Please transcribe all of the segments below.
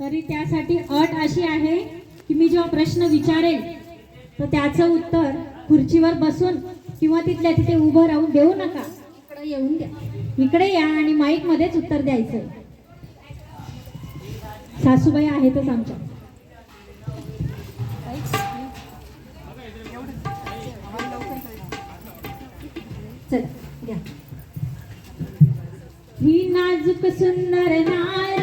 तरी त्यासाठी अट अशी आहे की मी जेव्हा प्रश्न विचारेल तर त्याचं उत्तर खुर्चीवर बसून किंवा तिथल्या तिथे उभं राहून देऊ नका. इकडे येऊन द्या. इकडे या आणि माईक मध्येच उत्तर द्यायचं. सासूबाई आहेतच आमच्या. चला घ्या. ही नाजूक सुंदर नाय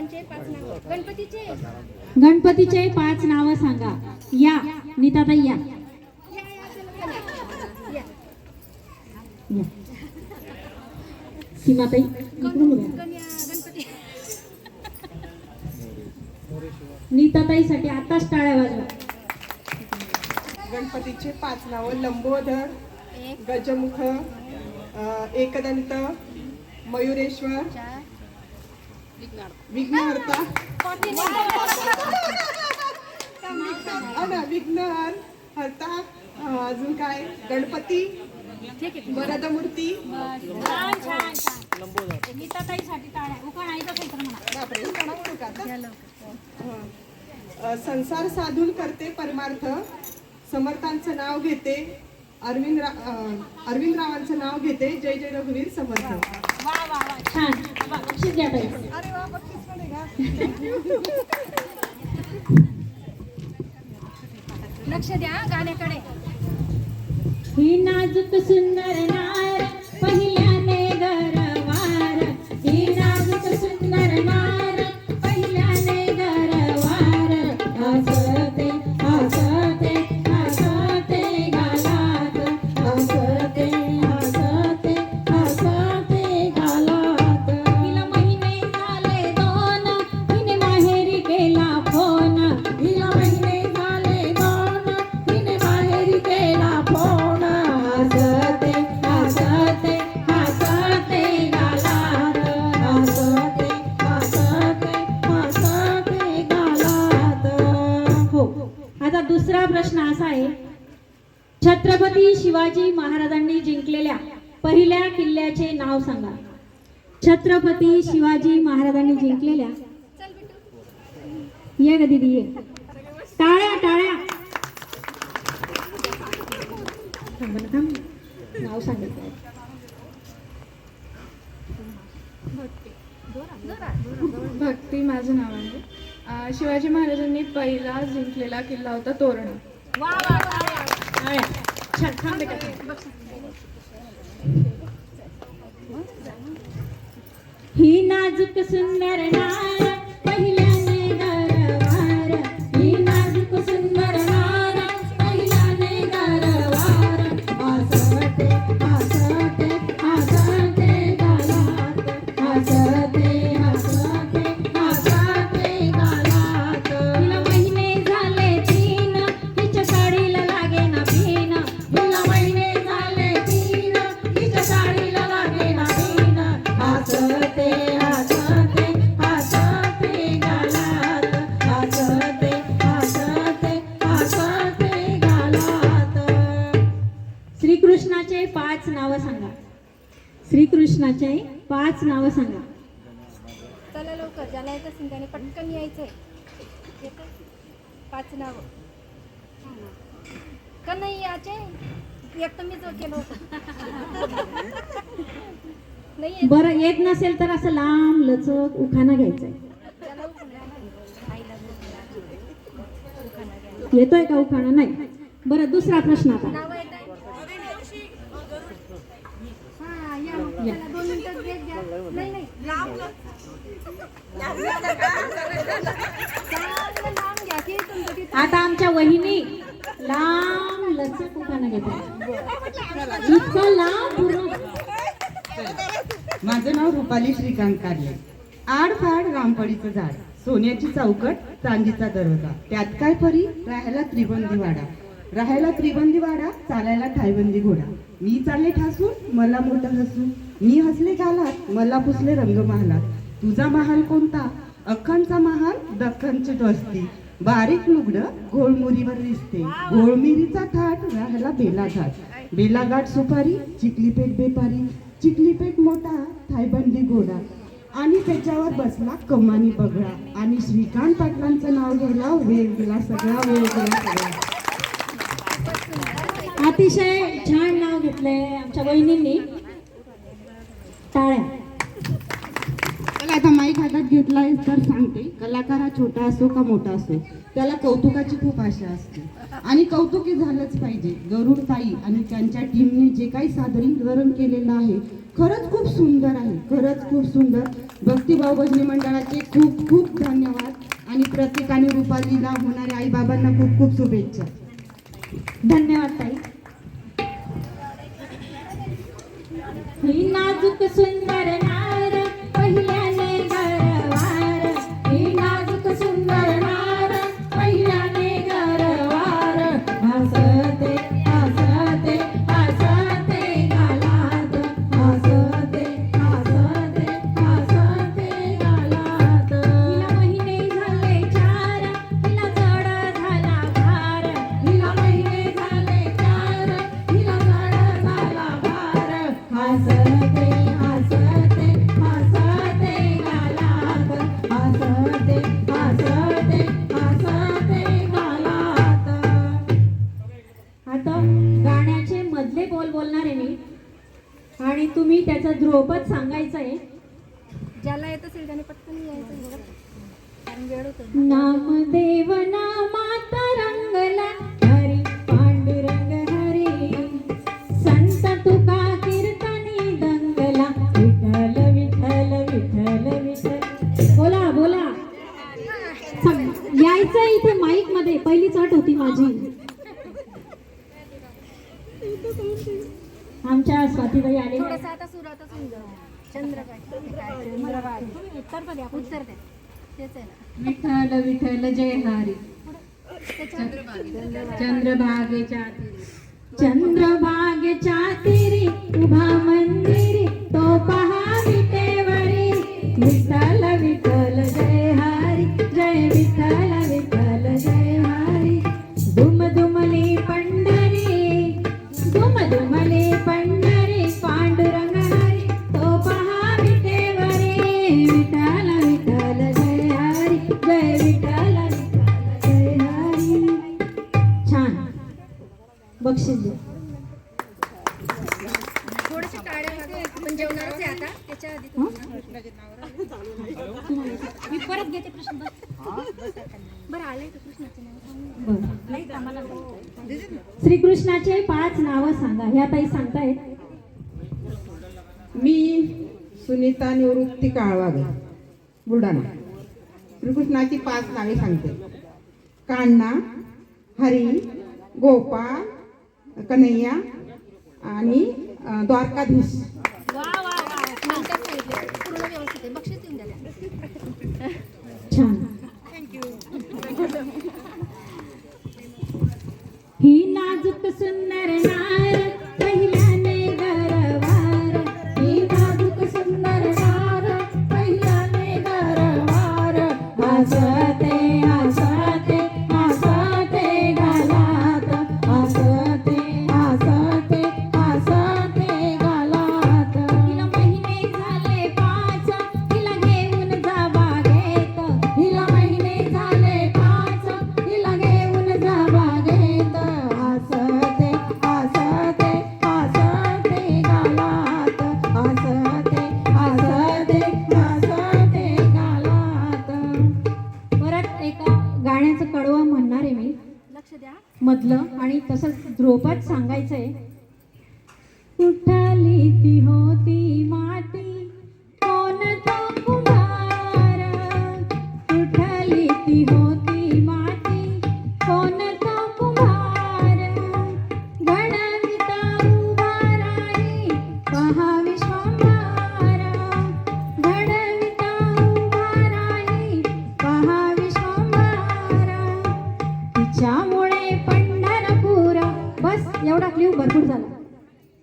गणपतीचे? गणपतीचे पाच नावं सांगा. या नीताताई या. सीमाताई नीताताईसाठी आताच टाळ्या वाजवा. गणपतीचे पाच नावं लंबोदर एक. गजमुख एकदंत मयुरेश्वर चार. विघ्नहर्ता. ना विघ्नहर हर्ता अजून काय? गणपती. हं. अ, संसार साधून करते परमार्थ. समर्थांचं नाव घेते. अरविंद अरविंद रावांचं नाव घेते. जय जय रघुवीर समर्थ. छान. बक्षीस ताई? लक्ष द्या गाण्याकडे. ही नाजूक सुंदर नार शिवाजी महाराजांनी जिंकलेल्या पहिल्या किल्ल्याचे नाव सांगा छत्रपती शिवाजी महाराजांनी जिंकलेल्या ये ग दीदी ये टाळ्या टाळ्या. नाव आहे. भक्ती माझं नाव आहे शिवाजी महाराजांनी पहिला जिंकलेला किल्ला होता तोरणा टाळ्या. छान छान बेटा ही नाजूक सुंदर नार पहिल्याने श्रीकृष्णाचे पाच नावं सांगा. श्रीकृष्णाचे पाच नावं सांगा. चला लवकर ज्याला येत असेल त्याने पटकन यायचंय? पाच नाव. का नाही याचे एक तर मीच केलं नाही. बरं येत नसेल तर असं लांब लचक उखाणा घ्यायचा आहे त्याला उचलून द्या. आईला उचलून द्या. येतोय का उखाणा? नाही. बरं दुसरा प्रश्न आता. दोन मिनिटं ब्रेक नाही नाही चांगलं लांब घ्या की तुमचं तिथं आता आमच्या वहिनी लांब लचक उखाणं घेतात. इतकं लांब पूर्ण. माझं नाव रुपाली श्रीकांत कारले. आडफाड रामपडीचं झाड. सोन्याची चौकट चांदीचा दरवाजा त्यात काय परी? राहायला त्रिबंधी वाडा. राहायला त्रिबंदी वाडा चालायला ठायबंदी घोडा. मी चालले ठासून मला मोठं हसू. मी हसले घालात मला पुसले रंग महालात तुझा महाल कोणता? अख्खांचा महाल दख्खनची वस्ती बारीक लुगडं घोळमुरीवर दिसते घोळमिरीचा थाट राहायला बेलाघाट. बेलाघाट सुपारी चिखलीपेठ बेपारी. चिखलीपेठ मोठा थायबंदी घोडा. आणि त्याच्यावर बसला कमानी बगळा. आणि श्रीकांत पाटलांचं नाव घ्यायला वेळ गेला सगळा वेळ गेला सगळा. अतिशय छान नाव घेतलंय आमच्या बहिणींनी टाळ्या. आता माईक हातात घेतलाय तर सांगते. कलाकार हा छोटा असो का मोठा असो त्याला कौतुकाची खूप आशा असते. आणि कौतुकी झालंच पाहिजे. गरुड ताई आणि त्यांच्या टीमने जे काही सादरीकरण केलेलं आहे खरंच खूप सुंदर आहे. खरंच खूप सुंदर. भक्तिभाव भजनी मंडळाचे खूप खूप धन्यवाद. आणि प्रत्येकाने रुपालीला होणाऱ्या आईबाबांना खूप खूप शुभेच्छा. धन्यवाद ताई. ही नाजूक सुंदर नार मी परत घेते कृष्ण बरं आलंय का श्रीकृष्णाचे पाच नावं सांगा. ह्या ताई सांगतायत. मी सुनीता निवृत्ती काळवागे बुलढाणा. श्रीकृष्णाची पाच नावे सांगते. कान्हा हरी गोपाळ कन्हैया आणि द्वारकाधीश. वा वा वा पूर्ण व्यवस्थित छान. ही नाजूक सुंदर नार तसंच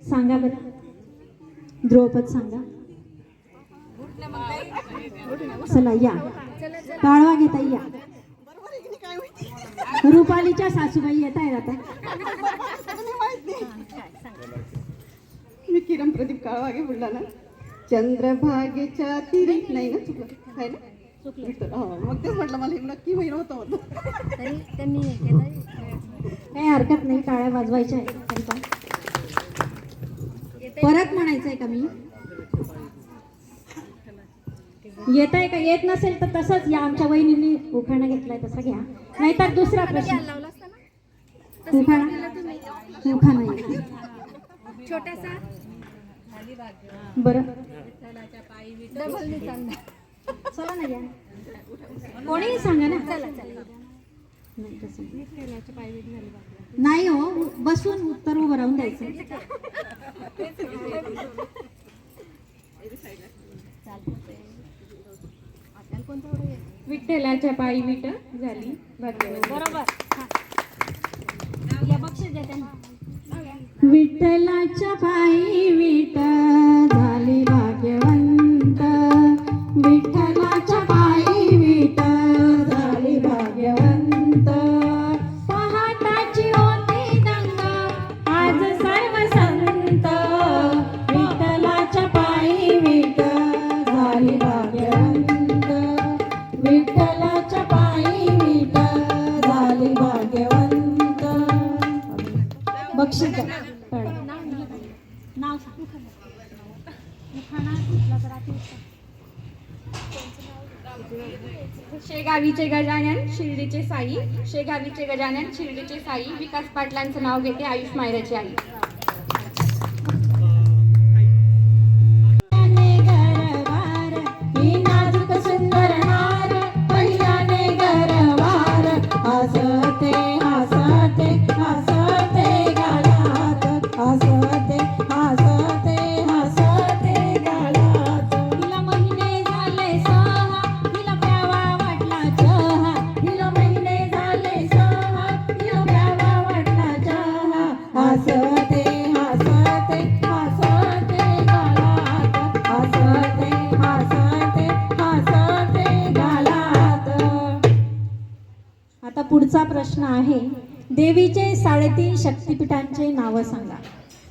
सांगा बरं. द्रौपद सांगा. चला या. काळवा घेता या. रुपालीच्या सासूबाई येत आहेत आता. मी किरण प्रदीप काळवागे बुलढाणा चंद्रभागेच्या तिरी. नाही ना चुकलं. आहे ना? हो मग तेच म्हटलं मला नक्की माहिती नव्हतं होतं तरी त्यांनी हे केलं काही हरकत नाही टाळ्या वाजवायच्या आहे परत म्हणायचंय का मी? येत आहे का? येत नसेल तर तसंच या आमच्या वहिनींनी उखाणा घेतलाय तसा घ्या. नाहीतर दुसरा प्रश्न. उखाणा? उखाणा. छोटासा? बरं. चला ना कोणीही सांगा ना. चला. नाही हो बसून उत्तर उभं राहून द्यायचं आपल्याला कोणतं एवढं येत? विठ्ठलाच्या पायी विट झाली. बरोबर. शेगावीचे गजानन शिर्डीचे साई विकास पाटलांचं नाव घेते आयुष मायराची आई. पुढचा प्रश्न आहे देवीचे साडेतीन शक्तिपीठांचे नावं सांगा.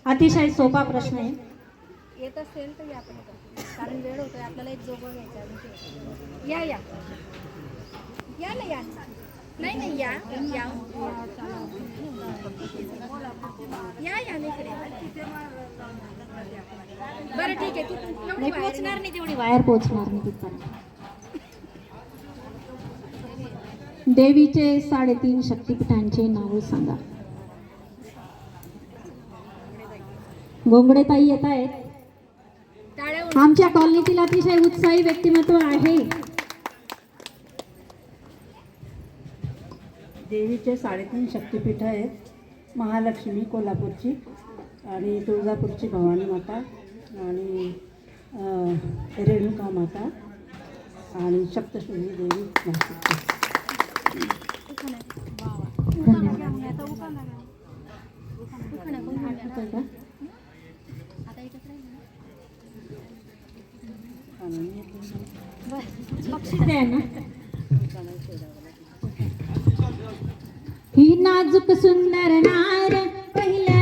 अतिशय सोपा प्रश्न आहे. येत असेल तर या आपण. कारण वेळ होतोय आपल्याला एक जोगवा घ्यायचा आहे. या या. या ना या. नाही नाही या. या. या या बरं ठीक आहे. तू एवढी नाही बाहेर पोचणार नाही. तेवढी वायर पोचणार नाही तिथपर्यंत. देवीचे साडेतीन शक्तिपीठांचे नाव सांगा. गोंगडेताई येत आहेत. आमच्या कॉलनीतील अतिशय उत्साही व्यक्तिमत्व आहे. देवीचे साडेतीन शक्तिपीठ आहेत. महालक्ष्मी कोल्हापूरची आणि तुळजापूरची भवानी माता आणि रेणुका माता आणि सप्तशृंगी देवी ही नाजूक सुंदर नार पहिल्या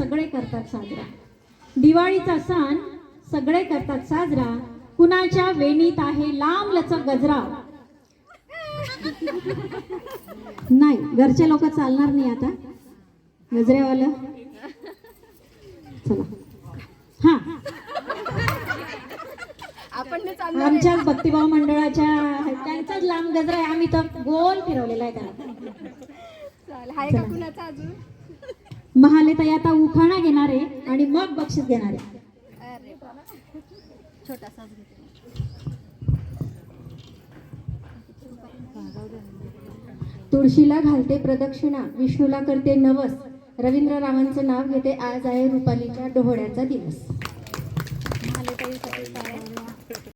सगळे करतात साजरा. दिवाळीचा सण सगळे करतात साजरा. कुणाच्या वेणीत आहे लांब लचक गजरा नाही घरचे लोक चालणार नाही आता. गजऱ्यावालं चला. हा. आमच्याच भक्तिभाव मंडळाच्या त्यांचाच लांब गजरा आहे. आम्ही तर गोल फिरवलेला आहे त्याला. महालेताई आता उखाणा घेणार आहे आणि मग बक्षीस घेणार तुळशीला घालते प्रदक्षिणा विष्णूला करते नवस. रवींद्र रावांचं नाव घेते आज आहे रुपालीच्या डोहोळ्याचा दिवस.